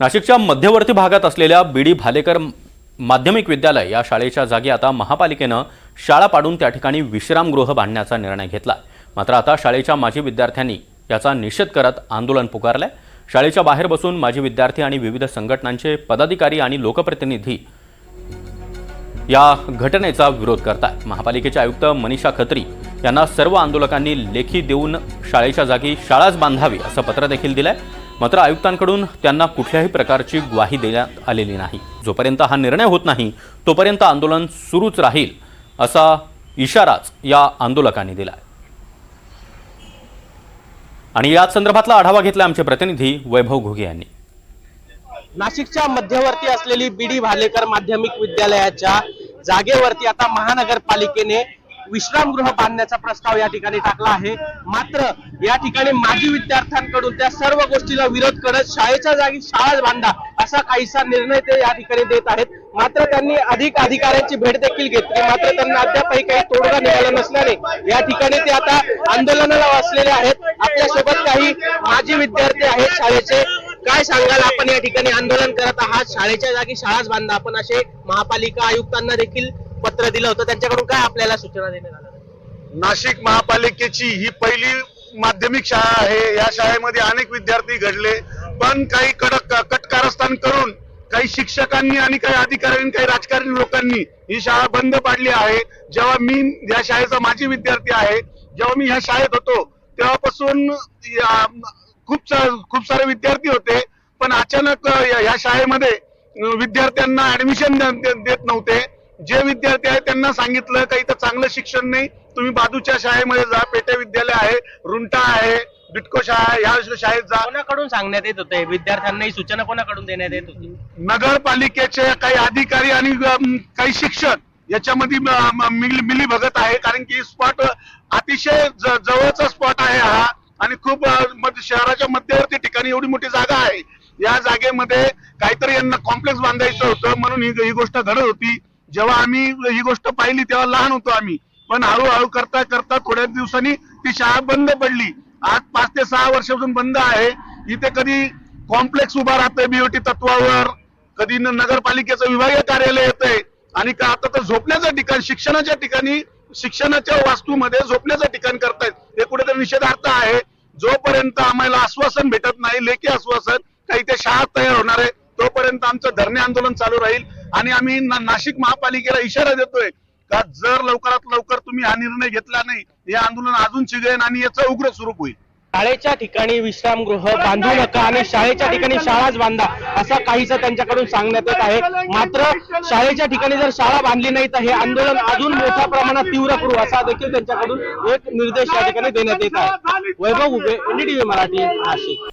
नाशिकच्या मध्यवर्ती भागात असलेल्या बीडी भालेकर माध्यमिक विद्यालय या शाळेच्या जागी आता महापालिकेनं शाळा पाडून त्या ठिकाणी विश्रामगृह बांधण्याचा निर्णय घेतला मात्र आता शाळेच्या माजी विद्यार्थ्यांनी याचा निषेध करत आंदोलन पुकारलंय. शाळेच्या बाहेर बसून माजी विद्यार्थी आणि विविध संघटनांचे पदाधिकारी आणि लोकप्रतिनिधी या घटनेचा विरोध करतात महापालिकेचे आयुक्त मनीषा खत्री यांना सर्व आंदोलकांनी लेखी देऊन शाळेच्या जागी शाळाच बांधावी असं पत्र देखील दिलंय. मात्र आयुक्तांकडून त्यांना कुठल्याही प्रकारची ग्वाही देण्यात आलेली नाही. जोपर्यंत हा निर्णय होत नाही तोपर्यंत आंदोलन सुरूच राहील असा इशाराच या आंदोलकांनी दिलाय. आणि याच संदर्भातला आढावा घेतला आमचे प्रतिनिधी वैभव घुगे यांनी. नाशिकच्या मध्यवर्ती असलेली बीडी भालेकर माध्यमिक विद्यालयाच्या जागेवरती आता महानगरपालिकेने विश्रामगृह बांधण्याचा प्रस्ताव या ठिकाणी टाकला आहे. मात्र या ठिकाणी माजी विद्यार्थ्यांकडून त्या सर्व गोष्टीला विरोध करत शाळेच्या जागी शाळाच बांधा असा काहीसा निर्णय ते या ठिकाणी देत आहेत. मात्र त्यांनी अधिक अधिकाऱ्यांची भेट देखील घेतली. मात्र त्यांना अद्यापही काही तोडगा निघाला नसल्याने या ठिकाणी ते आता आंदोलनाला वाचलेले आहेत. आपल्यासोबत काही माजी विद्यार्थी आहेत शाळेचे. काय सांगाल? आपण या ठिकाणी आंदोलन करत आहात. शाळेच्या जागी शाळाच बांधा आपण असे महापालिका आयुक्तांना देखील पत्र दिलं होतं त्यांच्याकडून काय आपल्याला सूचना देण्यात आल्या? नाशिक महापालिकेची ही पहिली माध्यमिक शाळा आहे. या शाळेमध्ये अनेक विद्यार्थी घडले. पण काही कडक कटकारस्थान करून काही शिक्षकांनी आणि काही अधिकाऱ्यांनी काही राजकारणी लोकांनी ही शाळा बंद पाडली आहे. जेव्हा मी या शाळेचा माजी विद्यार्थी आहे जेव्हा मी ह्या शाळेत होतो तेव्हापासून खूप खूप सारे विद्यार्थी होते. पण अचानक या शाळेमध्ये विद्यार्थ्यांना ऍडमिशन देत नव्हते. जे विद्यार्थी आहेत त्यांना सांगितलं का इथं चांगलं शिक्षण नाही. तुम्ही बाजूच्या शाळेमध्ये जा पेटे विद्यालय आहे रुंटा आहे बिटको शाळा ह्या शाळेत जा. कोणाकडून सांगण्यात येत होते? विद्यार्थ्यांनाही सूचना कोणाकडून देण्यात येत होती? नगरपालिकेचे काही अधिकारी आणि काही शिक्षक याच्यामध्ये मिली भगत आहे. कारण की स्पॉट अतिशय जवळचा स्पॉट आहे हा. आणि खूप शहराच्या मध्यवर्ती ठिकाणी एवढी मोठी जागा आहे. या जागेमध्ये काहीतरी यांना कॉम्प्लेक्स बांधायचं होतं म्हणून ही ही गोष्ट घडत होती. जेव्हा आम्ही ही गोष्ट पाहिली तेव्हा लहान होतो आम्ही. पण हळूहळू करता करता थोड्या दिवसांनी ती शाळा बंद पडली. आज पाच ते सहा वर्षापासून बंद आहे. इथे कधी कॉम्प्लेक्स उभा राहतोय बीओटी तत्वावर. कधी नगरपालिकेचं विभागीय कार्यालय येतंय. आणि का आता तर झोपण्याचं ठिकाण शिक्षणाच्या ठिकाणी शिक्षणाच्या वास्तूमध्ये झोपण्याचं ठिकाण करतायत. हे कुठेतरी निषेधार्थ आहे. जोपर्यंत आम्हाला आश्वासन भेटत नाही लेखी आश्वासन काही ते शाळा तयार होणार आहे. तोपर्यंत आमचं धरणे आंदोलन चालू राहील आणि आम्ही नाशिक महापालिकेला इशारा देतोय का जर लवकरात लवकर तुम्ही हा निर्णय घेतला नाही हे आंदोलन अजून चिघेल आणि याचं उग्र स्वरूप होईल. शाळेच्या ठिकाणी विश्रामगृह बांधू नका आणि शाळेच्या ठिकाणी शाळाच बांधा असं काहीच त्यांच्याकडून सांगण्यात येत आहे. मात्र शाळेच्या ठिकाणी जर शाळा बांधली नाही तर हे आंदोलन अजून मोठ्या प्रमाणात तीव्र करू असा देखील त्यांच्याकडून एक निर्देश या ठिकाणी देण्यात येत आहे. वैभव उभे एनडीटीव्ही मराठी नाशिक.